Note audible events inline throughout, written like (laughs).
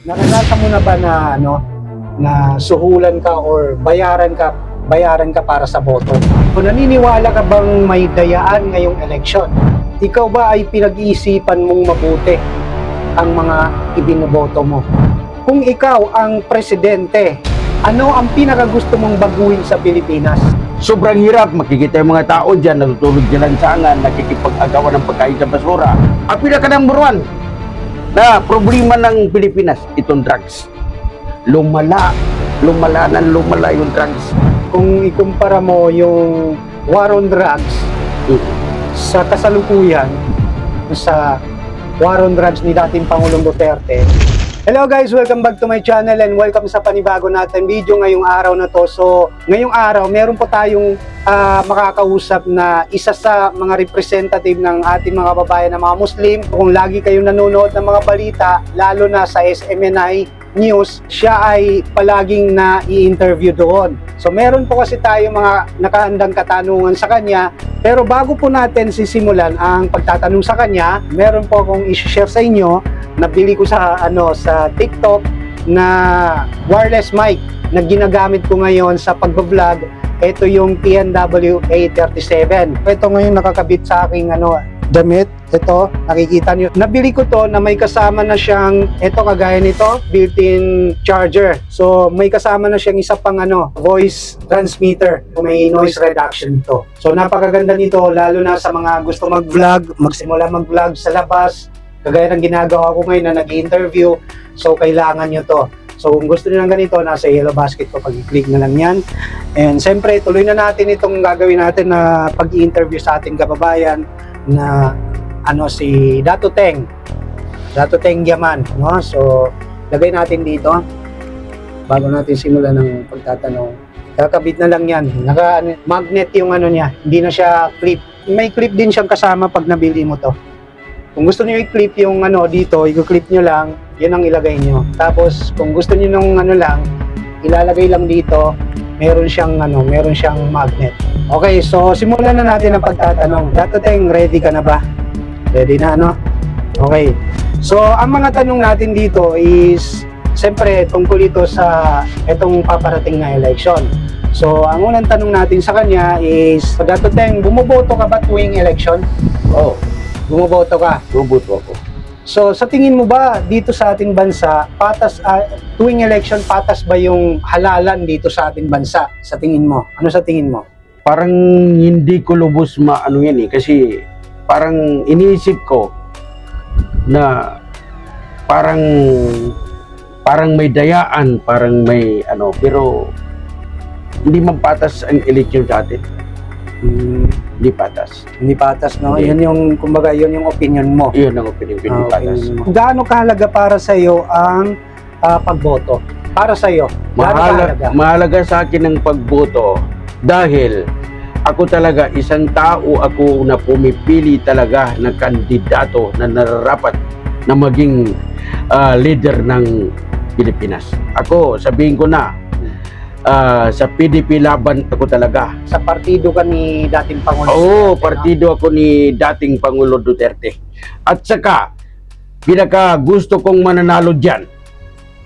Naranasan mo na ba na ano na suhulan ka or bayaran ka bayaran ka para sa boto? Kung naniniwala ka bang may dayaan ngayong eleksyon, ikaw ba ay pinag-iisipan mong mabuti ang mga ibinoboto mo? Kung ikaw ang presidente, ano ang pinakagusto mong baguhin sa Pilipinas? Sobrang hirap, makikita yung mga tao dyan, natutulog dyan lansangan, nakikipag-agawan ng pagkain sa basura. Ang pinaka number one na problema ng Pilipinas, itong drugs. Lumala, lumala ng lumala yung drugs. Kung ikumpara mo yung war on drugs sa kasalukuyan sa war on drugs ni dating Pangulong Duterte. Hello guys, welcome back to my channel and welcome sa panibago natin video ngayong araw na to. So, ngayong araw, meron po tayong ah, makakausap na isa sa mga representative ng ating mga babayan na mga Muslim. Kung lagi kayong nanonood ng mga balita, lalo na sa SMNI News, siya ay palaging na i-interview doon. So meron po kasi tayo mga nakahandang katanungan sa kanya pero bago po natin sisimulan ang pagtatanong sa kanya, meron po akong i-share sa inyo na bili ko sa ano sa TikTok na wireless mic na ginagamit ko ngayon sa pagbablog. Ito yung TNW A37. Ito ngayon nakakabit sa aking ano damit. Ito, nakikita niyo. Nabili ko to na may kasama na siyang, ito kagaya nito, built-in charger. So, may kasama na siyang isa pang ano, voice transmitter. May noise reduction to. So, napakaganda nito, lalo na sa mga gusto mag-vlog, magsimula mag-vlog sa labas, kagaya ng ginagawa ko ngayon na nag-interview. So, kailangan nyo to. So, kung gusto niyo ng ganito, nasa yellow basket ko, pag-click na lang yan. And siyempre, tuloy na natin itong gagawin natin na pag-interview sa ating kababayan na ano si Dato Teng. Dato Teng Yaman, no? So, lagay natin dito bago natin simulan ng pagtatanong. Kakabit na lang yan. Naka ano, magnet yung ano niya. Hindi na siya clip. May clip din siyang kasama pag nabili mo to. Kung gusto niyo i-clip yung ano dito, i-clip niyo lang, yun ang ilagay niyo. Tapos kung gusto niyo nung ano lang, ilalagay lang dito, meron siyang ano, meron siyang magnet. Okay, so simulan na natin ang pagtatanong. Dato Teng, ready ka na ba? Ready na ano? Okay. So, ang mga tanong natin dito is siyempre tungkol ito sa itong paparating na election. So, ang unang tanong natin sa kanya is, Dato Teng, bumoboto ka ba tuwing election? Oh, Bumoboto ka. bubuto ako. So, sa tingin mo ba dito sa ating bansa, patas ah, tuwing election patas ba yung halalan dito sa ating bansa? Sa tingin mo? Ano sa tingin mo? Parang hindi ko lubos maano yan eh, kasi parang iniisip ko na parang parang may dayaan, parang may ano, pero hindi man patas ang eleksyon sa atin. Hmm, Hindi patas. hindi patas, no? Hindi. Yun yung, kumbaga, yun yung opinion mo. Iyon ang opinion ko, hindi Ah, patas. mo. Gaano kahalaga para sa iyo ang ah, pagboto? Para sa iyo, gaano Mahala, kahalaga? mahalaga sa akin ang pagboto dahil ako talaga isang tao ako na pumipili talaga ng kandidato na nararapat na maging ah, leader ng Pilipinas. Ako, sabihin ko na, ah, sa PDP laban ako talaga. Sa partido ka ni dating Pangulo. Oo, Duterte, no? partido ako ni dating Pangulo Duterte. At saka, pinaka gusto kong mananalo dyan,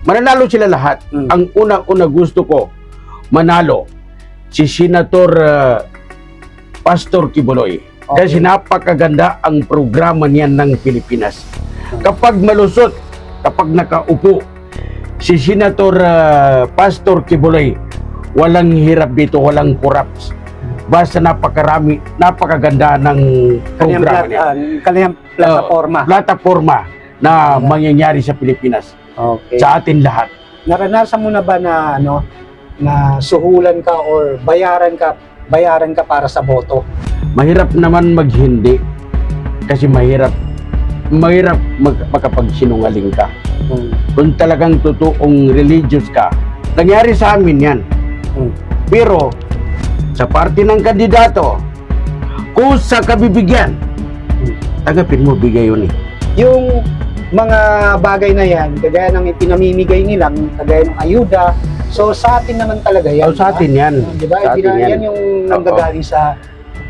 mananalo sila lahat. Mm. Ang una-una gusto ko, manalo, si Senator ah, Pastor Kibuloy. Okay. Kasi napakaganda ang programa niyan ng Pilipinas. Kapag malusot, kapag nakaupo, si Senator ah, Pastor Kibuloy, walang hirap dito, walang corrupts. Basta napakarami, napakaganda ng programa niya. ah, kanyang plataforma. Plataforma na mangyayari sa Pilipinas. okay. Sa atin lahat. Naranasan mo na ba na ano na suhulan ka or bayaran ka bayaran ka para sa boto? Mahirap naman maghindi kasi mahirap mahirap mag, makapagsinungaling ka. Hmm. Kung talagang totoong religious ka, nangyari sa amin yan. Hmm. Pero sa parte ng kandidato, kung sa kabibigyan, tagapin mo bigay yun eh. Yung mga bagay na yan, kagaya ng ipinamimigay nila, kagaya ng ayuda, so sa atin naman talaga yan. O, sa atin yan. Di ba? Sa atin yan. yan yung nanggagaling sa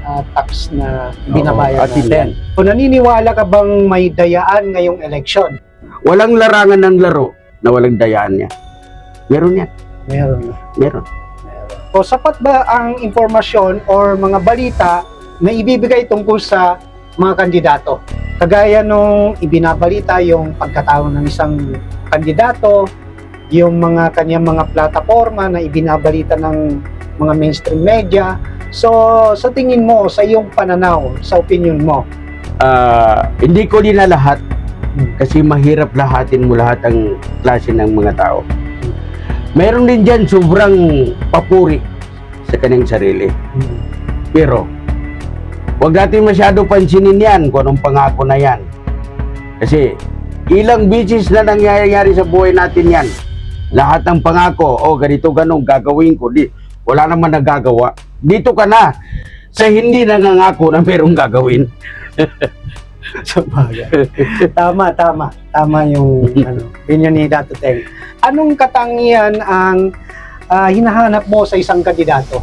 ah, tax na binabayad atin natin. yan. Kung naniniwala ka bang may dayaan ngayong eleksyon? Walang larangan ng laro na walang dayaan niya. Meron yan. Meron na. Meron. O sapat ba ang informasyon or mga balita na ibibigay tungkol sa mga kandidato? Kagaya nung ibinabalita yung pagkatao ng isang kandidato, yung mga kanyang mga plataforma na ibinabalita ng mga mainstream media. So, sa tingin mo, sa iyong pananaw, sa opinion mo, Ah, hindi ko na lahat kasi mahirap lahatin mo lahat ang klase ng mga tao. Meron din dyan sobrang papuri sa kanyang sarili. Pero, huwag natin masyado pansinin yan kung anong pangako na yan. Kasi, ilang beses na nangyayari sa buhay natin yan. Lahat ng pangako, oh ganito ganong gagawin ko. Di, wala naman nagagawa. Dito ka na sa hindi nangangako na merong gagawin. (laughs) sa bagay. tama, tama. Tama yung (laughs) ano, opinion ni Dato Teng. Anong katangian ang ah, hinahanap mo sa isang kandidato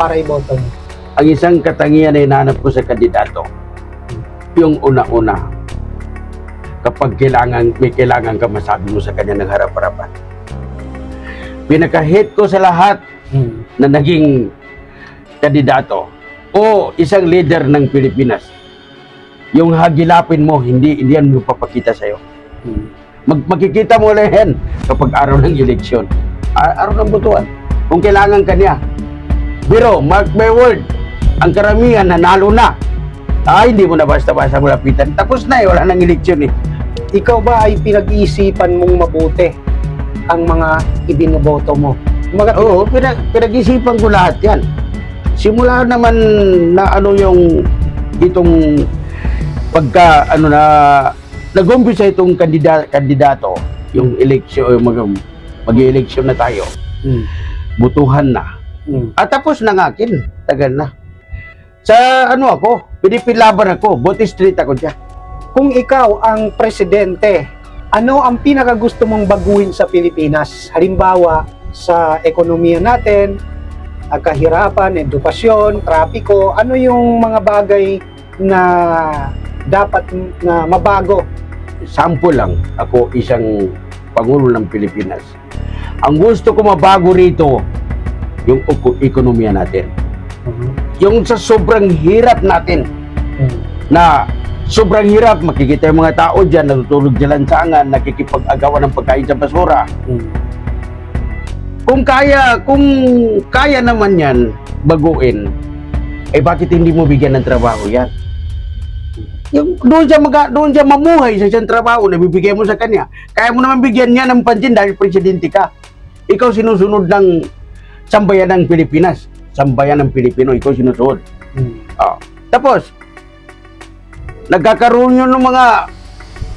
para iboto mo? Ang isang katangian na hinahanap ko sa kandidato, yung una-una, kapag kailangan, may kailangan ka masabi mo sa kanya ng harap-harapan. Pinaka-hit ko sa lahat na naging kandidato o isang leader ng Pilipinas, yung hagilapin mo, hindi, hindi yan magpapakita sa'yo. Mag, makikita mo lang yan kapag araw ng eleksyon. A- araw ng butuan. Kung kailangan ka niya. Pero, mark my word, ang karamihan nanalo na. Ay, hindi mo na basta-basta malapitan. Tapos na eh, wala nang eleksyon eh. Ikaw ba ay pinag-iisipan mong mabuti ang mga ibinoboto mo? Mga, Oo, pinag, pinag-isipan ko lahat yan. Simula naman na ano yung itong pagka ano na nag-umpisa itong kandida, kandidato, yung eleksyon, yung mag, mag-eleksyon na tayo, Mm. butuhan na. Mm. At tapos na nga akin, tagal na. Sa ano ako, pinipilaban ako, Bote Street ako dyan. Kung ikaw ang presidente, ano ang pinakagusto mong baguhin sa Pilipinas? Halimbawa, sa ekonomiya natin, kahirapan, edukasyon, trapiko, ano yung mga bagay na dapat na mabago? Sample lang, ako isang Pangulo ng Pilipinas. Ang gusto ko mabago rito, yung ekonomiya natin. Yung sa sobrang hirap natin, Mm. na sobrang hirap, makikita yung mga tao dyan, natutulog dyan lansangan, nakikipag-agawan ng pagkain sa basura. Mm. Kung kaya, kung kaya naman yan, baguin, eh bakit hindi mo bigyan ng trabaho yan? Yung doon siya maga, doon siya mamuhay sa isang trabaho na bibigay mo sa kanya. Kaya mo naman bigyan niya ng pansin dahil presidente ka. Ikaw sinusunod ng sambayan ng Pilipinas. Sambayan ng Pilipino, ikaw sinusunod. Mm. Ah. Tapos, nagkakaroon yun ng mga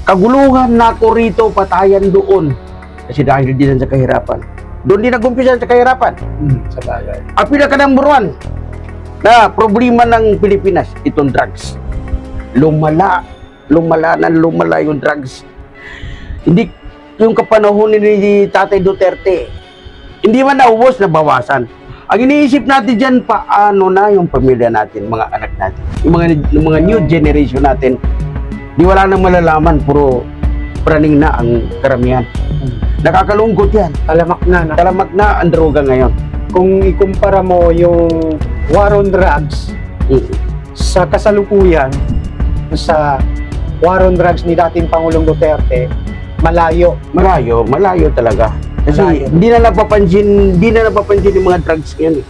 kaguluhan na ako rito, patayan doon. Kasi dahil din sa kahirapan. Doon din nag-umpisa sa kahirapan. Mm. Sa bagay. Ang pinaka number one na problema ng Pilipinas, itong drugs. Lumala. Lumala na lumala yung drugs. Hindi yung kapanahon ni Tatay Duterte, hindi man naubos, nabawasan. Ang iniisip natin dyan, paano na yung pamilya natin, mga anak natin, yung mga, yung mga new generation natin, di wala nang malalaman, puro praning na ang karamihan. Mm. Nakakalungkot yan. Talamak na na. Talamak na ang droga ngayon. Kung ikumpara mo yung war on drugs Mm. sa kasalukuyan sa war on drugs ni dating Pangulong Duterte, malayo. Malayo, malayo talaga. Kasi hindi na napapansin, hindi na napapansin yung mga drugs ngayon. eh.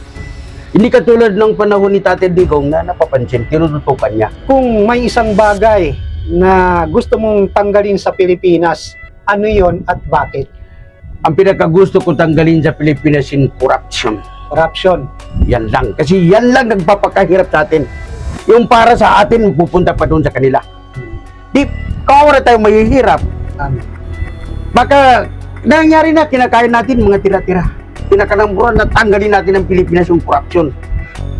Hindi katulad ng panahon ni Tate Digong na napapansin, tinututukan niya. Kung may isang bagay na gusto mong tanggalin sa Pilipinas, ano yon at bakit? Ang pinakagusto ko tanggalin sa Pilipinas yung corruption. Corruption. Yan lang. Kasi yan lang nagpapakahirap sa atin. Yung para sa atin, pupunta pa doon sa kanila. Di, kawawa na tayo mahihirap. Tama. Baka nangyari na, kinakain natin mga tira-tira. Pinakanamburan na tanggalin natin ang Pilipinas yung corruption.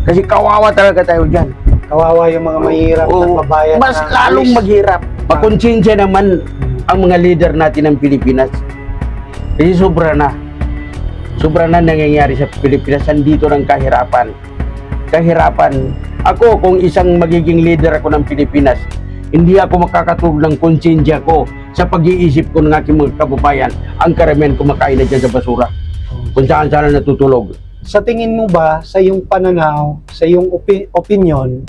Kasi kawawa talaga tayo dyan. Kawawa yung mga mahirap at Oo. mabayad Mas na lalong alis. maghirap. Makonsensya naman ang mga leader natin ng Pilipinas. Kasi sobra na. Sobra na nangyayari sa Pilipinas. Andito ng kahirapan. Kahirapan. Ako, kung isang magiging leader ako ng Pilipinas, hindi ako makakatulog ng konsensya ko sa pag-iisip ko ng aking mga kababayan ang karamihan kumakain na dyan sa basura kung saan saan natutulog. Sa tingin mo ba, sa iyong pananaw, sa iyong opi- opinion,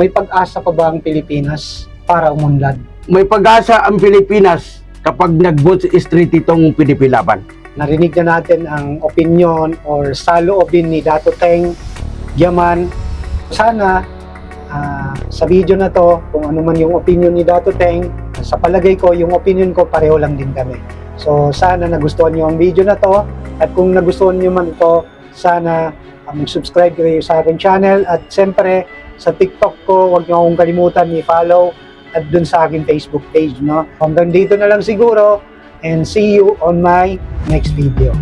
may pag-asa pa ba ang Pilipinas para umunlad? May pag-asa ang Pilipinas kapag nag-vote street itong pinipilaban. Narinig na natin ang opinion or saloobin ni Dato Teng Yaman. Sana ah, sa video na to, kung ano man yung opinion ni Dato Teng, sa palagay ko, yung opinion ko pareho lang din kami. So sana nagustuhan niyo ang video na to at kung nagustuhan niyo man ito, sana ah, mag-subscribe kayo sa akin channel at siyempre sa TikTok ko, huwag niyo akong kalimutan i-follow at dun sa aking Facebook page. No? Hanggang dito na lang siguro and see you on my next video.